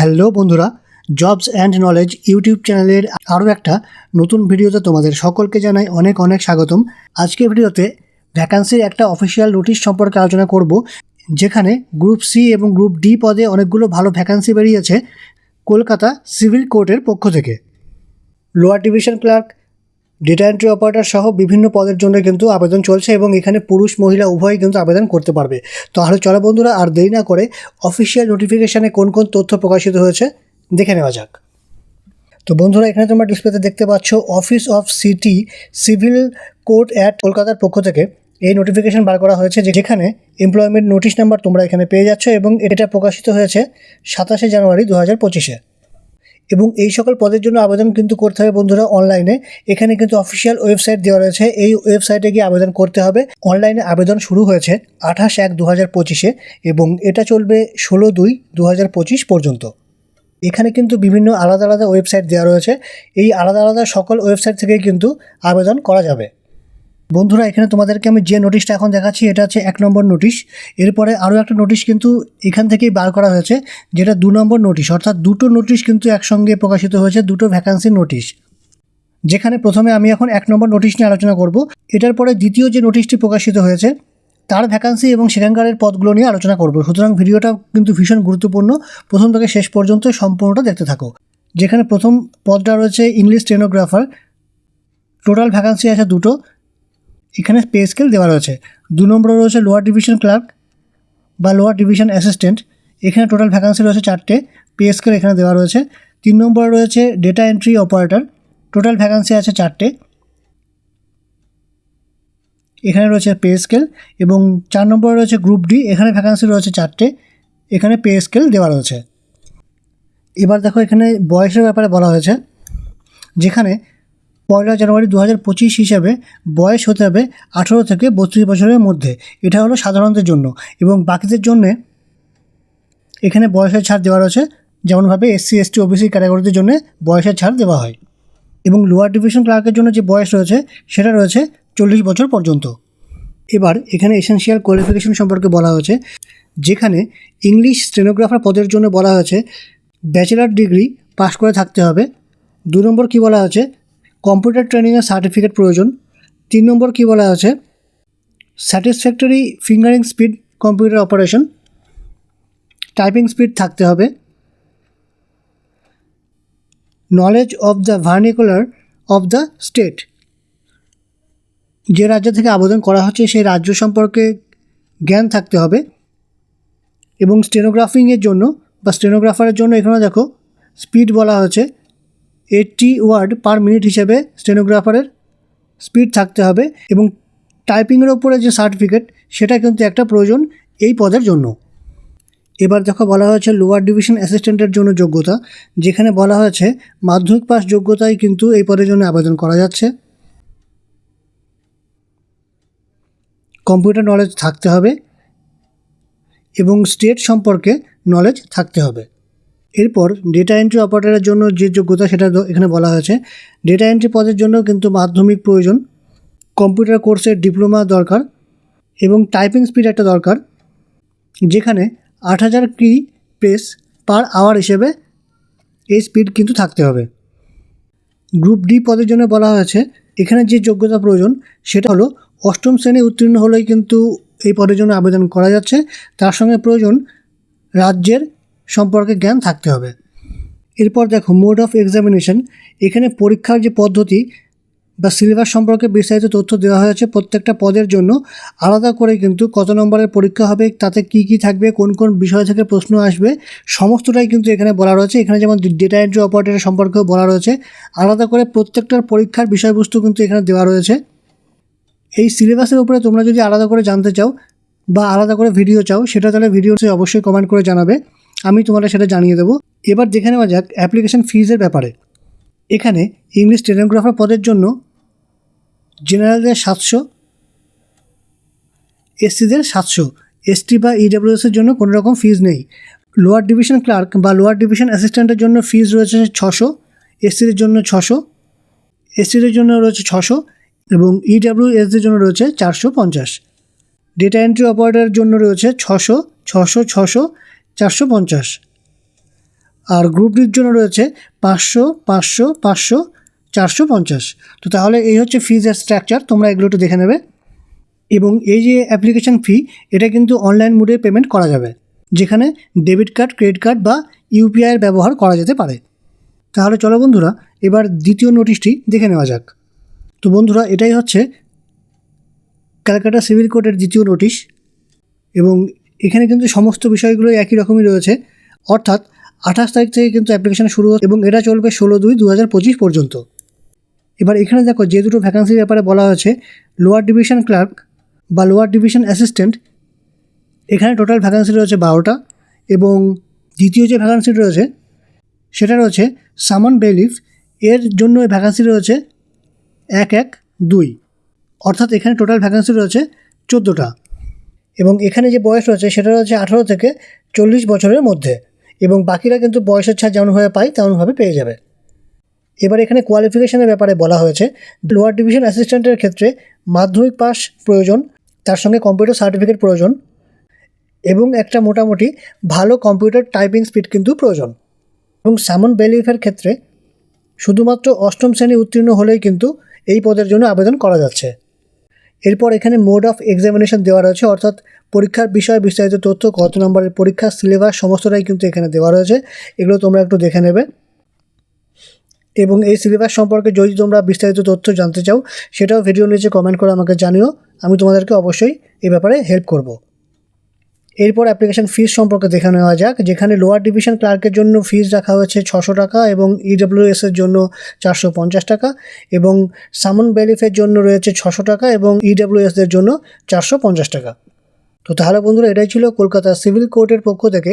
Hello বন্ধুরা jobs and knowledge YouTube চ্যানেলের আরও একটা নতুন ভিডিওতে তোমাদের সকলকে জানাই অনেক অনেক স্বাগতম। আজকের ভিডিওতে ভ্যাকান্সির একটা অফিসিয়াল নোটিশ সম্পর্কে আলোচনা করব, যেখানে গ্রুপ সি এবং গ্রুপ ডি পদে অনেকগুলো ভালো ভ্যাকান্সি বেরিয়েছে কলকাতা সিভিল কোর্টের পক্ষ থেকে। Lower division clerk data entry operator সহ বিভিন্ন পদের জন্য কিন্তু আবেদন চলছে এবং এখানে পুরুষ, মহিলা, উভয়ই কিন্তু আবেদন করতে পারবে। তাহলে চলো বন্ধুরা, আর দেরি না করে অফিসিয়াল নোটিফিকেশানে কোন কোন তথ্য প্রকাশিত হয়েছে দেখে নেওয়া যাক। তো বন্ধুরা, এখানে তোমরা ডিসপ্লেতে দেখতে পাচ্ছ office of city civil court at কলকাতার পক্ষ থেকে এই নোটিফিকেশন বার করা হয়েছে যে- যেখানে এমপ্লয়মেন্ট নোটিশ নাম্বার তোমরা এখানে পেয়ে যাচ্ছ এবং এটা প্রকাশিত হয়েছে সাতাশে জানুয়ারি দু হাজার পঁচিশে। এবং এই সকল পদের জন্য আবেদন কিন্তু করতে হবে বন্ধুরা অনলাইনে। এখানে কিন্তু অফিসিয়াল ওয়েবসাইট দেওয়া রয়েছে। এই ওয়েবসাইটে গিয়ে আবেদন করতে হবে। অনলাইনে আবেদন শুরু হয়েছে আঠাশ এক দু হাজার পঁচিশে এবং এটা চলবে ষোলো দুই দু হাজার পঁচিশ পর্যন্ত। এখানে কিন্তু বিভিন্ন আলাদা আলাদা ওয়েবসাইট দেওয়া রয়েছে। এই আলাদা আলাদা সকল ওয়েবসাইট থেকে কিন্তু আবেদন করা যাবে। বন্ধুরা, এখানে তোমাদেরকে আমি যে নোটিশটা এখন দেখাচ্ছি, এটা হচ্ছে এক নম্বর নোটিশ এরপরে আরও একটা নোটিশ কিন্তু এখান থেকেই বার করা হয়েছে, যেটা দু নম্বর নোটিশ অর্থাৎ দুটো নোটিশ কিন্তু একসঙ্গে প্রকাশিত হয়েছে, দুটো ভ্যাকান্সির নোটিশ যেখানে প্রথমে আমি এখন এক নম্বর নোটিশ নিয়ে আলোচনা করব। এটার পরে দ্বিতীয় যে নোটিশটি প্রকাশিত হয়েছে, তার ভ্যাকান্সি এবং সেখানকারের পদগুলো নিয়ে আলোচনা করব। সুতরাং ভিডিওটা কিন্তু ভীষণ গুরুত্বপূর্ণ। প্রথম থেকে শেষ পর্যন্ত সম্পূর্ণটা দেখতে থাকো। যেখানে প্রথম পদটা রয়েছে ইংলিশ স্টেনোগ্রাফার টোটাল ভ্যাকান্সি আছে দুটো। এখানে পে স্কেল দেওয়া রয়েছে। দু নম্বরে রয়েছে লোয়ার ডিভিশন ক্লার্ক বা লোয়ার ডিভিশন অ্যাসিস্ট্যান্ট। এখানে টোটাল ভ্যাকান্সি রয়েছে চারটে। পে স্কেল এখানে দেওয়া রয়েছে। তিন নম্বরে রয়েছে data entry operator. Total vacancy আছে চারটে। এখানে রয়েছে পে স্কেল এবং চার নম্বরে রয়েছে গ্রুপ ডি। এখানে ভ্যাকান্সি রয়েছে চারটে। এখানে পে স্কেল দেওয়া রয়েছে। এবার দেখো এখানে বয়সের ব্যাপারে বলা হয়েছে। যেখানে পয়লা জানুয়ারি দু হাজার পঁচিশ হিসাবে বয়স হতে হবে আঠেরো থেকে বত্রিশ বছরের মধ্যে। এটা হলো সাধারণদের জন্য। এবং বাকিদের জন্যে এখানে বয়সের ছাড় দেওয়া রয়েছে। যেমনভাবে এসসি এসটি ওবিসি ক্যাটাগরিদের জন্য বয়সের ছাড় দেওয়া হয়। এবং লোয়ার ডিভিশন ক্লার্কের জন্য যে বয়স রয়েছে, সেটা রয়েছে চল্লিশ বছর পর্যন্ত। এবার এখানে এসেনশিয়াল কোয়ালিফিকেশন সম্পর্কে বলা হয়েছে, যেখানে ইংলিশ স্টেনোগ্রাফার পদের জন্য বলা হয়েছে ব্যাচেলার ডিগ্রি পাশ করে থাকতে হবে। দু নম্বর কী বলা হয়েছে? কম্পিউটার ট্রেনিংয়ের সার্টিফিকেট প্রয়োজন। তিন নম্বর কী বলা আছে? Satisfactory fingering speed computer operation. Typing speed থাকতে হবে। Knowledge of the vernacular of the state যে রাজ্য থেকে আবেদন করা হচ্ছে, সেই রাজ্য সম্পর্কে জ্ঞান থাকতে হবে। এবং স্টেনোগ্রাফিংয়ের জন্য বা স্টেনোগ্রাফারের জন্য এখানে দেখো স্পিড বলা হয়েছে। এইটটি ওয়ার্ড পার মিনিট হিসেবে স্টেনোগ্রাফারের স্পিড থাকতে হবে এবং টাইপিংয়ের ওপরে যে সার্টিফিকেট সেটা কিন্তু একটা প্রয়োজন এই পদের জন্য। এবার দেখো বলা হয়েছে লোয়ার ডিভিশন অ্যাসিস্ট্যান্টের জন্য যোগ্যতা, যেখানে বলা হয়েছে মাধ্যমিক পাস যোগ্যতাই কিন্তু এই পদের জন্য আবেদন করা যাচ্ছে। কম্পিউটার নলেজ থাকতে হবে এবং স্টেট সম্পর্কে নলেজ থাকতে হবে। এরপর ডেটা এন্ট্রি অপারেটরের জন্য যে যোগ্যতা সেটা এখানে বলা হয়েছে। ডেটা এন্ট্রি পদের জন্য কিন্তু মাধ্যমিক প্রয়োজন কম্পিউটার কোর্সের ডিপ্লোমা দরকার এবং টাইপিং স্পিড একটা দরকার, যেখানে আট হাজার কি প্রেস পার আওয়ার হিসেবে এই স্পিড কিন্তু থাকতে হবে। গ্রুপ ডি পদের জন্য বলা হয়েছে, এখানে যে যোগ্যতা প্রয়োজন সেটা হলো অষ্টম শ্রেণি উত্তীর্ণ হলেই কিন্তু এই পদের জন্য আবেদন করা যাচ্ছে। তার সঙ্গে প্রয়োজন রাজ্যের সম্পর্কে জ্ঞান থাকতে হবে। এরপর দেখো মোড অফ এক্সামিনেশন এখানে পরীক্ষার যে পদ্ধতি বা সিলেবাস সম্পর্কে বিস্তারিত তথ্য দেওয়া হয়েছে প্রত্যেকটা পদের জন্য। আলাদা করে কিন্তু কত নম্বরের পরীক্ষা হবে, তাতে কি কি থাকবে, কোন কোন বিষয় থেকে প্রশ্ন আসবে, সমস্তটাই কিন্তু এখানে বলা রয়েছে। এখানে যেমন ডেটা এন্ট্রি অপারেটরের সম্পর্কেও বলা রয়েছে। আলাদা করে প্রত্যেকটার পরীক্ষার বিষয়বস্তু কিন্তু এখানে দেওয়া রয়েছে। এই সিলেবাসের উপরে তোমরা যদি আলাদা করে জানতে চাও বা আলাদা করে ভিডিও চাও, সেটা তাহলে ভিডিওতে অবশ্যই কমেন্ট করে জানাবে। আমি তোমাদের সেটা জানিয়ে দেবো। এবার দেখে নেওয়া যাক অ্যাপ্লিকেশন ফিজের ব্যাপারে। এখানে ইংলিশ স্টেনোগ্রাফার পদের জন্য জেনারেলদের সাতশো এসসিদের সাতশো এসটি বা ইডাব্লিউএসের জন্য কোনো রকম ফিজ নেই। লোয়ার ডিভিশন ক্লার্ক বা লোয়ার ডিভিশন অ্যাসিস্ট্যান্টের জন্য ফিজ রয়েছে ছশো এসসিদের জন্য ছশো এসসিদের জন্য রয়েছে ছশো এবং ইডাব্লিউএসদের জন্য রয়েছে চারশো পঞ্চাশ। ডেটা এন্ট্রি অপারেটরের জন্য রয়েছে ছশো ছশো ছশো চারশো পঞ্চাশ। আর গ্রুপ ডির জন্য রয়েছে পাঁচশো পাঁচশো পাঁচশো, চারশো পঞ্চাশ। তো তাহলে এই হচ্ছে ফিজের স্ট্রাকচার তোমরা এগুলো একটু দেখে নেবে। এবং এই যে অ্যাপ্লিকেশন ফি এটা কিন্তু অনলাইন মোডে পেমেন্ট করা যাবে, যেখানে ডেবিট কার্ড ক্রেডিট কার্ড বা ইউপিআইয়ের ব্যবহার করা যেতে পারে। তাহলে চলো বন্ধুরা, এবার দ্বিতীয় নোটিশটি দেখে নেওয়া যাক। তো বন্ধুরা, এটাই হচ্ছে ক্যালকাটা সিভিল কোর্টের দ্বিতীয় নোটিশ এবং এখানে কিন্তু সমস্ত বিষয়গুলো একই রকমই রয়েছে। অর্থাৎ আঠাশ তারিখ থেকে কিন্তু অ্যাপ্লিকেশন শুরু এবং এটা চলবে ষোলো দুই দু হাজার পঁচিশ পর্যন্ত। এবার এখানে দেখো যে দুটো ভ্যাকান্সির ব্যাপারে বলা হয়েছে লোয়ার ডিভিশন ক্লার্ক বা লোয়ার ডিভিশন অ্যাসিস্ট্যান্ট এখানে টোটাল ভ্যাকান্সি রয়েছে বারোটা এবং দ্বিতীয় যে ভ্যাকান্সি রয়েছে, সেটা রয়েছে সামন বেলিফ। এর জন্য ভ্যাকান্সি রয়েছে এক এক দুই। অর্থাৎ এখানে টোটাল ভ্যাকান্সি রয়েছে চোদ্দোটা। এবং এখানে যে বয়স রয়েছে সেটা রয়েছে আঠারো থেকে চল্লিশ বছরের মধ্যে এবং বাকিরা কিন্তু বয়সের ছাড় যেমনভাবে পায়, তেমনভাবে পেয়ে যাবে। এবার এখানে কোয়ালিফিকেশনের ব্যাপারে বলা হয়েছে। লোয়ার ডিভিশন অ্যাসিস্ট্যান্টের ক্ষেত্রে মাধ্যমিক পাস প্রয়োজন, তার সঙ্গে কম্পিউটার সার্টিফিকেট প্রয়োজন এবং একটা মোটামুটি ভালো কম্পিউটার টাইপিং স্পিড কিন্তু প্রয়োজন। এবং স্যামন বেলিফের ক্ষেত্রে শুধুমাত্র অষ্টম শ্রেণি উত্তীর্ণ হলেই কিন্তু এই পদের জন্য আবেদন করা যাচ্ছে। এরপর এখানে মোড অফ এক্সামিনেশন দেওয়া রয়েছে, অর্থাৎ পরীক্ষার বিষয়ে বিস্তারিত তথ্য, কত নম্বরের পরীক্ষা সিলেবাস সমস্তটাই কিন্তু এখানে দেওয়া রয়েছে। এগুলো তোমরা একটু দেখে নেবে। এবং এই সিলেবাস সম্পর্কে যদি তোমরা বিস্তারিত তথ্য জানতে চাও, সেটাও ভিডিও নিচে কমেন্ট করে আমাকে জানিও। আমি তোমাদেরকে অবশ্যই এ ব্যাপারে হেল্প করব। এরপর অ্যাপ্লিকেশন ফিস সম্পর্কে দেখে নেওয়া যাক, যেখানে লোয়ার ডিভিশন ক্লার্কের জন্য ফিস রাখা হয়েছে ছশো টাকা এবং ইডব্লিউএস এর জন্য চারশো পঞ্চাশ টাকা এবং সামন বেলিফের জন্য রয়েছে ছশো টাকা এবং ইডব্লিউএস এর জন্য চারশো পঞ্চাশ টাকা। তো তাহলে বন্ধুরা এটাই ছিল কলকাতা সিভিল কোর্টের পক্ষ থেকে।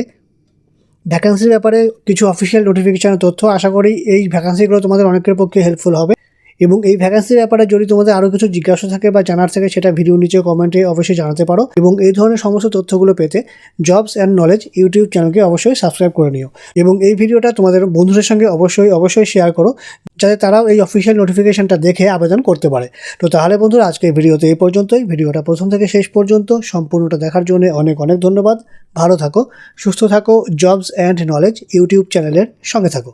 ভ্যাকান্সির ব্যাপারে কিছু অফিসিয়াল নোটিফিকেশানের তথ্য আশা করি এই ভ্যাকান্সিগুলো তোমাদের অনেকের পক্ষে হেল্পফুল হবে। এবং এই ভ্যাকান্সির ব্যাপারে যদি তোমাদের আরও কিছু জিজ্ঞাসা থাকে বা জানার থাকে, সেটা ভিডিও নিচে কমেন্টে অবশ্যই জানাতে পারো। এবং এই ধরনের সমস্ত তথ্যগুলো পেতে জবস অ্যান্ড নলেজ ইউটিউব চ্যানেলকে অবশ্যই সাবস্ক্রাইব করে নিও। এবং এই ভিডিওটা তোমাদের বন্ধুদের সঙ্গে অবশ্যই অবশ্যই শেয়ার করো, যাতে তারাও এই অফিসিয়াল নোটিফিকেশনটা দেখে আবেদন করতে পারে। তো তাহলে বন্ধুরা আজকের ভিডিওতে এই পর্যন্তই। ভিডিওটা প্রথম থেকে শেষ পর্যন্ত সম্পূর্ণটা দেখার জন্য অনেক অনেক ধন্যবাদ। ভালো থাকো, সুস্থ থাকো। জবস অ্যান্ড নলেজ ইউটিউব চ্যানেলের সঙ্গে থাকো।